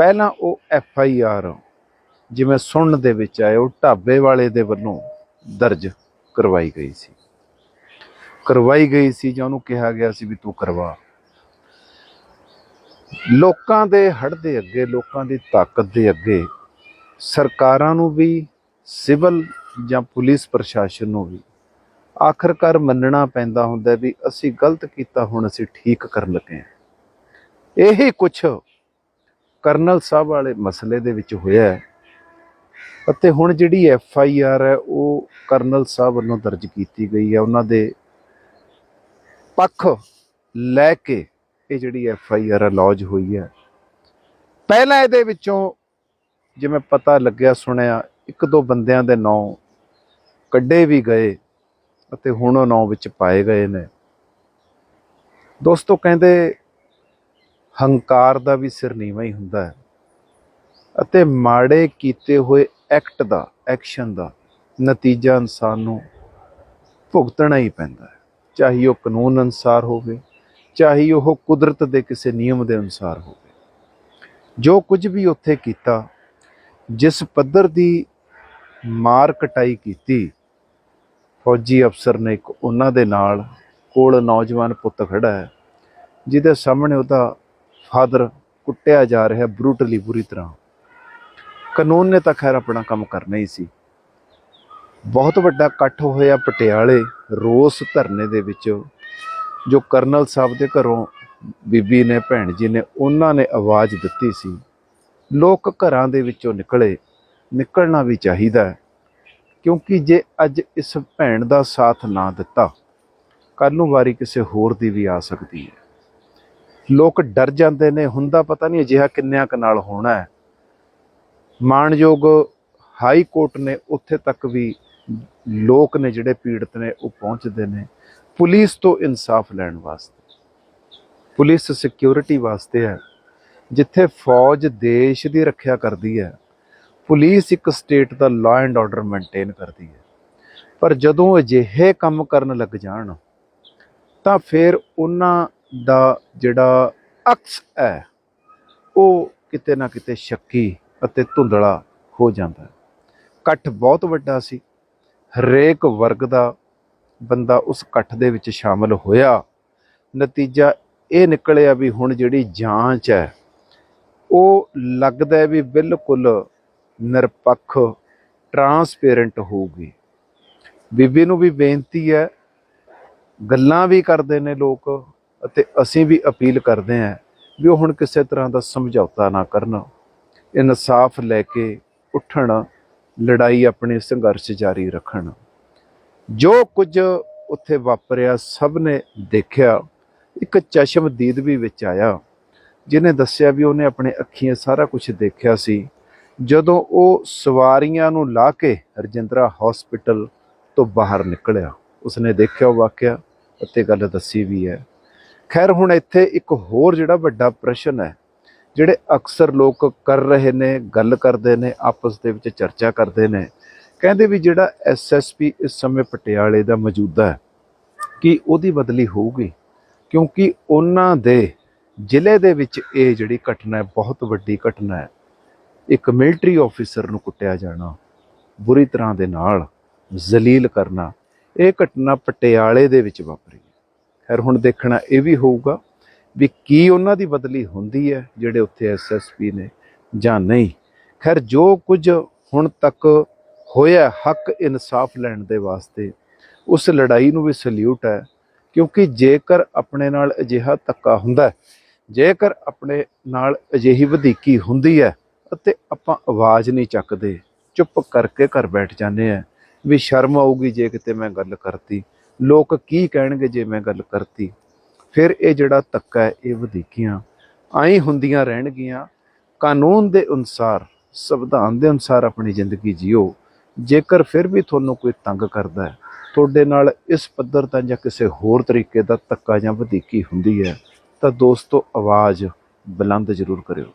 ਪਹਿਲਾਂ ਉਹ F I R ਜਿਵੇਂ ਸੁਣਨ ਦੇ ਵਿੱਚ ਆਏ, ਉਹ ਢਾਬੇ ਵਾਲੇ ਦੇ ਵੱਲੋਂ ਦਰਜ ਕਰਵਾਈ ਗਈ ਸੀ। ਕਰਵਾਈ ਗਈ ਸੀ ਜਾਂ ਉਹਨੂੰ ਕਿਹਾ ਗਿਆ ਸੀ ਵੀ ਤੂੰ ਕਰਵਾ। ਲੋਕਾਂ ਦੇ ਹੜ ਦੇ ਅੱਗੇ, ਲੋਕਾਂ ਦੀ ਤਾਕਤ ਦੇ ਅੱਗੇ ਸਰਕਾਰਾਂ ਨੂੰ ਵੀ, ਸਿਵਲ ਜਾਂ ਪੁਲਿਸ ਪ੍ਰਸ਼ਾਸਨ ਨੂੰ ਵੀ ਆਖਰਕਾਰ ਮੰਨਣਾ ਪੈਂਦਾ ਹੁੰਦਾ ਵੀ ਅਸੀਂ ਗਲਤ ਕੀਤਾ, ਹੁਣ ਅਸੀਂ ਠੀਕ ਕਰਨ ਲੱਗੇ ਹਾਂ। ਇਹੀ ਕੁਝ ਕਰਨਲ ਸਾਹਿਬ ਵਾਲੇ ਮਸਲੇ ਦੇ ਵਿੱਚ ਹੋਇਆ ਹੈ। ਅਤੇ ਹੁਣ ਜਿਹੜੀ ਐਫ ਆਈ ਆਰ ਹੈ, ਉਹ ਕਰਨਲ ਸਾਹਿਬ ਵੱਲੋਂ ਦਰਜ ਕੀਤੀ ਗਈ ਹੈ। ਉਹਨਾਂ ਦੇ ਪੱਖ ਲੈ ਕੇ ਇਹ ਜਿਹੜੀ ਐਫ ਆਈ ਆਰ ਲੌਜ ਹੋਈ ਹੈ। ਪਹਿਲਾਂ ਇਹਦੇ ਵਿੱਚੋਂ ਜਿਵੇਂ ਪਤਾ ਲੱਗਿਆ, ਸੁਣਿਆ, ਇੱਕ ਦੋ ਬੰਦਿਆਂ ਦੇ ਨਾਂ ਕੱਢੇ ਵੀ ਗਏ ਅਤੇ ਹੁਣ ਉਹ ਨਾਂ ਵਿੱਚ ਪਾਏ ਗਏ ਨੇ। ਦੋਸਤੋ, ਕਹਿੰਦੇ ਹੰਕਾਰ ਦਾ ਵੀ ਸਿਰ ਨੀਵਾਂ ਹੀ ਹੁੰਦਾ ਹੈ। ਅਤੇ ਮਾੜੇ ਕੀਤੇ ਹੋਏ ਐਕਟ ਦਾ ਐਕਸ਼ਨ ਦਾ ਨਤੀਜਾ ਇਨਸਾਨ ਨੂੰ ਭੁਗਤਣਾ ਹੀ ਪੈਂਦਾ ਹੈ। ਚਾਹੇ ਉਹ ਕਾਨੂੰਨ ਅਨੁਸਾਰ ਹੋਵੇ, ਚਾਹੇ ਉਹ ਕੁਦਰਤ ਦੇ ਕਿਸੇ ਨਿਯਮ ਦੇ ਅਨੁਸਾਰ ਹੋਵੇ। ਜੋ ਕੁਝ ਵੀ ਉੱਥੇ ਕੀਤਾ, ਜਿਸ ਪੱਧਰ ਦੀ ਮਾਰ ਕਟਾਈ ਕੀਤੀ, ਫੌਜੀ ਅਫਸਰ ਨੇ ਇੱਕ ਉਹਨਾਂ ਦੇ ਨਾਲ ਕੋਲ ਨੌਜਵਾਨ ਪੁੱਤ ਖੜਾ ਹੈ, ਜਿਹਦੇ ਸਾਹਮਣੇ ਉਹਦਾ ਫਾਦਰ ਕੁੱਟਿਆ ਜਾ ਰਿਹਾ ਬਰੂਟਲੀ ਬੁਰੀ ਤਰ੍ਹਾਂ। ਕਾਨੂੰਨ ਨੇ ਤਾਂ ਖੈਰ ਆਪਣਾ ਕੰਮ ਕਰਨਾ ਹੀ ਸੀ। ਬਹੁਤ ਵੱਡਾ ਇਕੱਠ ਹੋਇਆ ਪਟਿਆਲੇ ਰੋਸ ਧਰਨੇ ਦੇ ਵਿੱਚ, ਜੋ ਕਰਨਲ ਸਾਹਿਬ ਦੇ ਘਰੋਂ ਬੀਬੀ ਨੇ, ਭੈਣ ਜੀ ਨੇ, ਉਹਨਾਂ ਨੇ ਆਵਾਜ਼ ਦਿੱਤੀ ਸੀ। ਲੋਕ ਘਰਾਂ ਦੇ ਵਿੱਚੋਂ ਨਿਕਲੇ। ਨਿਕਲਣਾ ਵੀ ਚਾਹੀਦਾ ਹੈ, ਕਿਉਂਕਿ ਜੇ ਅੱਜ ਇਸ ਭੈਣ ਦਾ ਸਾਥ ਨਾ ਦਿੱਤਾ ਕੱਲ ਨੂੰ ਵਾਰੀ ਕਿਸੇ ਹੋਰ ਦੀ ਵੀ ਆ ਸਕਦੀ ਹੈ। ਲੋਕ ਡਰ ਜਾਂਦੇ ਨੇ, ਹੁੰਦਾ ਪਤਾ ਨਹੀਂ ਅਜਿਹਾ ਕਿੰਨਿਆਂ ਕੁ ਨਾਲ ਹੋਣਾ ਹੈ। ਮਾਣਯੋਗ ਹਾਈ ਕੋਰਟ ਨੇ ਉੱਥੇ ਤੱਕ ਵੀ ਲੋਕ ਨੇ ਜਿਹੜੇ ਪੀੜਤ ਨੇ, ਉਹ ਪਹੁੰਚਦੇ ਨੇ। ਪੁਲਿਸ ਤੋਂ ਇਨਸਾਫ ਲੈਣ ਵਾਸਤੇ, ਪੁਲਿਸ ਸਿਕਿਉਰਿਟੀ ਵਾਸਤੇ ਹੈ। ਜਿੱਥੇ ਫੌਜ ਦੇਸ਼ ਦੀ ਰੱਖਿਆ ਕਰਦੀ ਹੈ, ਪੁਲਿਸ ਇੱਕ ਸਟੇਟ ਦਾ ਲਾਅ ਐਂਡ ਆਰਡਰ ਮੇਨਟੇਨ ਕਰਦੀ ਹੈ। ਪਰ ਜਦੋਂ ਅਜਿਹੇ ਕੰਮ ਕਰਨ ਲੱਗ ਜਾਣ, ਤਾਂ ਫਿਰ ਉਹਨਾਂ ਦਾ ਜਿਹੜਾ ਅਕਸ ਹੈ, ਉਹ ਕਿਤੇ ਨਾ ਕਿਤੇ ਸ਼ੱਕੀ ਅਤੇ ਧੁੰਦਲਾ ਹੋ ਜਾਂਦਾ ਹੈ। ਇਕੱਠ ਬਹੁਤ ਵੱਡਾ ਸੀ। ਹਰੇਕ ਵਰਗ ਦਾ ਬੰਦਾ ਉਸ ਇਕੱਠ ਦੇ ਵਿੱਚ ਸ਼ਾਮਲ ਹੋਇਆ। ਨਤੀਜਾ ਇਹ ਨਿਕਲਿਆ ਵੀ ਹੁਣ ਜਿਹੜੀ ਜਾਂਚ ਹੈ, ਉਹ ਲੱਗਦਾ ਵੀ ਬਿਲਕੁਲ ਨਿਰਪੱਖ ਟਰਾਂਸਪੇਰੈਂਟ ਹੋਊਗੀ। ਬੀਬੀ ਨੂੰ ਵੀ ਬੇਨਤੀ ਹੈ, ਗੱਲਾਂ ਵੀ ਕਰਦੇ ਨੇ ਲੋਕ ਅਤੇ ਅਸੀਂ ਵੀ ਅਪੀਲ ਕਰਦੇ ਹਾਂ ਵੀ ਉਹ ਹੁਣ ਕਿਸੇ ਤਰ੍ਹਾਂ ਦਾ ਸਮਝੌਤਾ ਨਾ ਕਰਨ। ਇਨਸਾਫ ਲੈ ਕੇ ਉੱਠਣ, ਲੜਾਈ ਆਪਣੇ ਸੰਘਰਸ਼ ਜਾਰੀ ਰੱਖਣ। ਜੋ ਕੁਝ ਉੱਥੇ ਵਾਪਰਿਆ, ਸਭ ਨੇ ਦੇਖਿਆ। ਇੱਕ ਚਸ਼ਮਦੀਦ ਵੀ ਵਿੱਚ ਆਇਆ, ਜਿਹਨੇ ਦੱਸਿਆ ਵੀ ਉਹਨੇ ਆਪਣੇ ਅੱਖੀਆਂ ਸਾਰਾ ਕੁਝ ਦੇਖਿਆ ਸੀ। ਜਦੋਂ ਉਹ ਸਵਾਰੀਆਂ ਨੂੰ ਲਾ ਕੇ ਰਜਿੰਦਰਾ ਹਸਪੀਟਲ ਤੋਂ ਬਾਹਰ ਨਿਕਲਿਆ, ਉਸਨੇ ਦੇਖਿਆ, ਉਹ ਵਾਕਿਆ ਅਤੇ ਗੱਲ ਦੱਸੀ ਵੀ ਹੈ। ਖੈਰ, ਹੁਣ ਇੱਥੇ ਇੱਕ ਹੋਰ ਜਿਹੜਾ ਵੱਡਾ ਪ੍ਰਸ਼ਨ ਹੈ, ਜਿਹੜੇ ਅਕਸਰ ਲੋਕ ਕਰ ਰਹੇ ਨੇ, ਗੱਲ ਕਰਦੇ ਨੇ, ਆਪਸ ਦੇ ਵਿੱਚ ਚਰਚਾ ਕਰਦੇ ਨੇ, ਕਹਿੰਦੇ ਵੀ ਜਿਹੜਾ ਐਸਐਸਪੀ ਇਸ ਸਮੇਂ ਪਟਿਆਲੇ ਦਾ ਮੌਜੂਦਾ ਹੈ, ਕਿ ਉਹਦੀ ਬਦਲੀ ਹੋਊਗੀ? ਕਿਉਂਕਿ ਉਹਨਾਂ ਦੇ ਜ਼ਿਲ੍ਹੇ ਦੇ ਵਿੱਚ ਇਹ ਜਿਹੜੀ ਘਟਨਾ ਬਹੁਤ ਵੱਡੀ ਘਟਨਾ ਹੈ। ਇੱਕ ਮਿਲਟਰੀ ਆਫੀਸਰ ਨੂੰ ਕੁੱਟਿਆ ਜਾਣਾ, ਬੁਰੀ ਤਰ੍ਹਾਂ ਦੇ ਨਾਲ ਜ਼ਲੀਲ ਕਰਨਾ, ਇਹ ਘਟਨਾ ਪਟਿਆਲੇ ਦੇ ਵਿੱਚ ਵਾਪਰੀ। ਫਿਰ ਹੁਣ ਦੇਖਣਾ ਇਹ ਵੀ ਹੋਊਗਾ ਵੀ ਕੀ ਉਹਨਾਂ ਦੀ ਬਦਲੀ ਹੁੰਦੀ ਹੈ ਜਿਹੜੇ ਉੱਥੇ ਐਸਐਸਪੀ ਨੇ ਜਾਂ ਨਹੀਂ। ਖੈਰ, ਜੋ ਕੁਝ ਹੁਣ ਤੱਕ ਹੋਇਆ ਹੱਕ ਇਨਸਾਫ ਲੈਣ ਦੇ ਵਾਸਤੇ, ਉਸ ਲੜਾਈ ਨੂੰ ਵੀ ਸਲੂਟ ਹੈ, ਕਿਉਂਕਿ ਜੇਕਰ ਆਪਣੇ ਨਾਲ ਅਜਿਹਾ ਧੱਕਾ ਹੁੰਦਾ ਜੇਕਰ ਆਪਣੇ ਨਾਲ ਅਜਿਹੀ ਵਧੀਕੀ ਹੁੰਦੀ ਹੈ ਅਤੇ ਆਪਾਂ ਆਵਾਜ਼ ਨਹੀਂ ਚੱਕਦੇ, ਚੁੱਪ ਕਰਕੇ ਘਰ ਬੈਠ ਜਾਂਦੇ ਆ ਵੀ ਸ਼ਰਮ ਆਊਗੀ ਜੇ ਕਿਤੇ ਮੈਂ ਗੱਲ ਕਰਤੀ। ਲੋਕ ਕੀ ਕਹਿਣਗੇ ਜੇ ਮੈਂ ਗੱਲ ਕਰਤੀ? ਫਿਰ ਇਹ ਜਿਹੜਾ ਧੱਕਾ ਹੈ, ਇਹ ਵਧੀਕੀਆਂ। ਆਈ ਹੁੰਦੀਆਂ ਰਹਿਣਗੀਆਂ। ਕਾਨੂੰਨ ਦੇ ਅਨੁਸਾਰ, ਸੰਵਿਧਾਨ ਦੇ ਅਨੁਸਾਰ ਆਪਣੀ ਜ਼ਿੰਦਗੀ ਜੀਓ। ਜੇਕਰ ਫਿਰ ਵੀ ਤੁਹਾਨੂੰ ਕੋਈ ਤੰਗ ਕਰਦਾ ਹੈ, ਤੁਹਾਡੇ ਨਾਲ ਇਸ ਪੱਧਰ ਤਾਂ ਜਾਂ ਕਿਸੇ ਹੋਰ ਤਰੀਕੇ ਦਾ ਧੱਕਾ ਜਾਂ ਵਧੀਕੀ ਹੁੰਦੀ ਹੈ, ਤਾਂ ਦੋਸਤੋ, ਆਵਾਜ਼ ਬੁਲੰਦ ਜ਼ਰੂਰ ਕਰਿਓ।